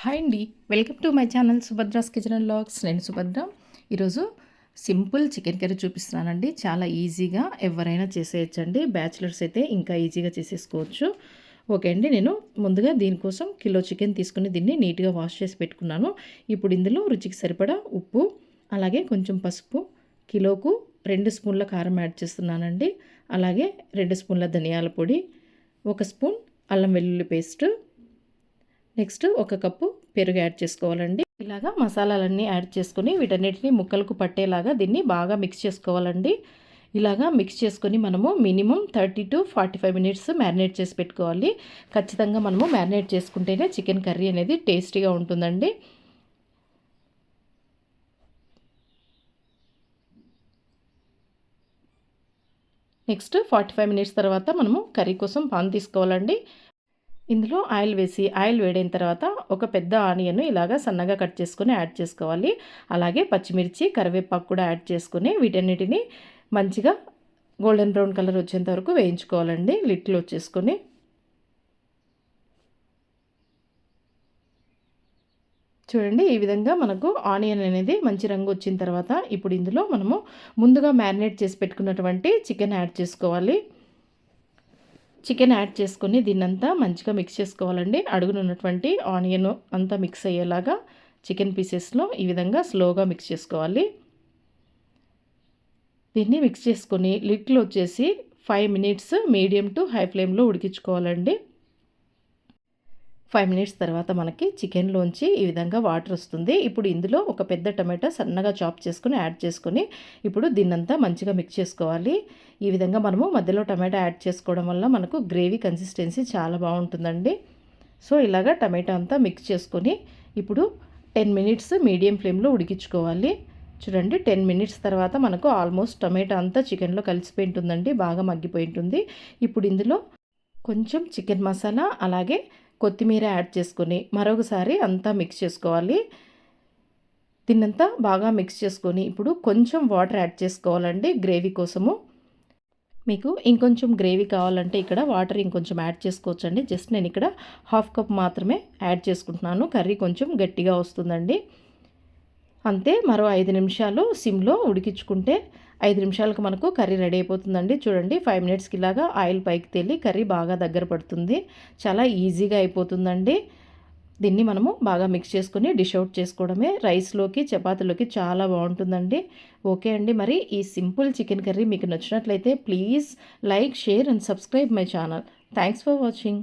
Hi అండి. Welcome to my channel Subhadra's kitchen and vlogs నేను సుభద్ర. ఈరోజు సింపుల్ చికెన్ కర్రీ చూపిస్తున్నానండి. చాలా ఈజీగా ఎవరైనా చేసేయచ్చండి. బ్యాచిలర్స్ అయితే ఇంకా ఈజీగా చేసేసుకోవచ్చు. ఓకే అండి నేను ముందుగా దీనికోసం కిలో చికెన్ తీసుకుని దీన్ని నీట్గా వాష్ చేసి పెట్టుకున్నాను. ఇప్పుడు ఇందులో రుచికి సరిపడా ఉప్పు అలాగే కొంచెం పసుపు కిలోకు రెండు స్పూన్ల కారం యాడ్ చేస్తున్నానండి. అలాగే రెండు స్పూన్ల ధనియాల పొడి ఒక స్పూన్ అల్లం వెల్లుల్లి పేస్ట్ నెక్స్ట్ ఒక కప్పు పెరుగు యాడ్ చేసుకోవాలండి. ఇలాగా మసాలాలన్నీ యాడ్ చేసుకొని వీటన్నిటిని ముక్కలకు పట్టేలాగా దీన్ని బాగా మిక్స్ చేసుకోవాలండి. ఇలాగా మిక్స్ చేసుకొని మనము minimum thirty to forty five minutes marinate చేసి పెట్టుకోవాలి. ఖచ్చితంగా మనము మ్యారినేట్ చేసుకుంటేనే చికెన్ కర్రీ అనేది టేస్టీగా ఉంటుందండి. నెక్స్ట్ ఫార్టీ ఫైవ్ మినిట్స్ తర్వాత మనము కర్రీ కోసం పాన్ తీసుకోవాలండి. ఇందులో ఆయిల్ వేసి ఆయిల్ వేడైన తర్వాత ఒక పెద్ద ఆనియన్ ఇలాగా సన్నగా కట్ చేసుకొని యాడ్ చేసుకోవాలి. అలాగే పచ్చిమిర్చి కరివేపాకు కూడా యాడ్ చేసుకుని వీటన్నిటిని మంచిగా గోల్డెన్ బ్రౌన్ కలర్ వచ్చేంత వరకు వేయించుకోవాలండి. లిట్లు వచ్చేసుకొని. చూడండి ఈ విధంగా మనకు ఆనియన్ అనేది మంచి రంగు వచ్చిన తర్వాత ఇప్పుడు ఇందులో మనము ముందుగా మ్యారినేట్ చేసి పెట్టుకున్నటువంటి చికెన్ యాడ్ చేసుకోవాలి. చికెన్ యాడ్ చేసుకొని దీన్నంతా మంచిగా మిక్స్ చేసుకోవాలండి. అడుగునున్నటువంటి ఆనియన్ అంతా మిక్స్ అయ్యేలాగా చికెన్ పీసెస్లో ఈ విధంగా స్లోగా మిక్స్ చేసుకోవాలి. దీన్ని మిక్స్ చేసుకొని లిట్లు వచ్చేసి five minutes medium to high ఫ్లేమ్లో ఉడికించుకోవాలండి. ఫైవ్ మినిట్స్ తర్వాత మనకి చికెన్లోంచి ఈ విధంగా వాటర్ వస్తుంది. ఇప్పుడు ఇందులో ఒక పెద్ద టమాటా సన్నగా చాప్ చేసుకుని యాడ్ చేసుకొని ఇప్పుడు దీన్నంతా మంచిగా మిక్స్ చేసుకోవాలి. ఈ విధంగా మనము మధ్యలో టమాటా యాడ్ చేసుకోవడం వల్ల మనకు గ్రేవీ కన్సిస్టెన్సీ చాలా బాగుంటుందండి. సో ఇలాగా టమాటా అంతా మిక్స్ చేసుకొని ఇప్పుడు టెన్ మినిట్స్ మీడియం ఫ్లేమ్లో ఉడికించుకోవాలి. చూడండి టెన్ మినిట్స్ తర్వాత మనకు ఆల్మోస్ట్ టమాటా అంతా చికెన్లో కలిసిపోయి ఉంటుందండి బాగా మగ్గిపోయి ఉంటుంది. ఇప్పుడు ఇందులో కొంచెం చికెన్ మసాలా అలాగే కొత్తిమీర యాడ్ చేసుకొని మరొకసారి అంతా మిక్స్ చేసుకోవాలి. దీన్నంతా బాగా మిక్స్ చేసుకొని ఇప్పుడు కొంచెం వాటర్ యాడ్ చేసుకోవాలండి గ్రేవీ కోసము. మీకు ఇంకొంచెం గ్రేవీ కావాలంటే ఇక్కడ వాటర్ ఇంకొంచెం యాడ్ చేసుకోవచ్చండి. జస్ట్ నేను ఇక్కడ హాఫ్ కప్ మాత్రమే యాడ్ చేసుకుంటున్నాను. కర్రీ కొంచెం గట్టిగా వస్తుందండి. అంతే మరో ఐదు నిమిషాలు సిమ్లో ఉడికించుకుంటే ఐదు నిమిషాలకు మనకు కర్రీ రెడీ అయిపోతుందండి. చూడండి ఫైవ్ మినిట్స్కి ఇలాగా ఆయిల్ పైకి తేలి కర్రీ బాగా దగ్గర పడుతుంది. చాలా ఈజీగా అయిపోతుందండి. దీన్ని మనము బాగా మిక్స్ చేసుకుని డిష్ అవుట్ చేసుకోవడమే. రైస్లోకి చపాతీలోకి చాలా బాగుంటుందండి. ఓకే అండి మరి ఈ సింపుల్ చికెన్ కర్రీ మీకు నచ్చినట్లయితే please like share and subscribe my channel. Thanks for watching.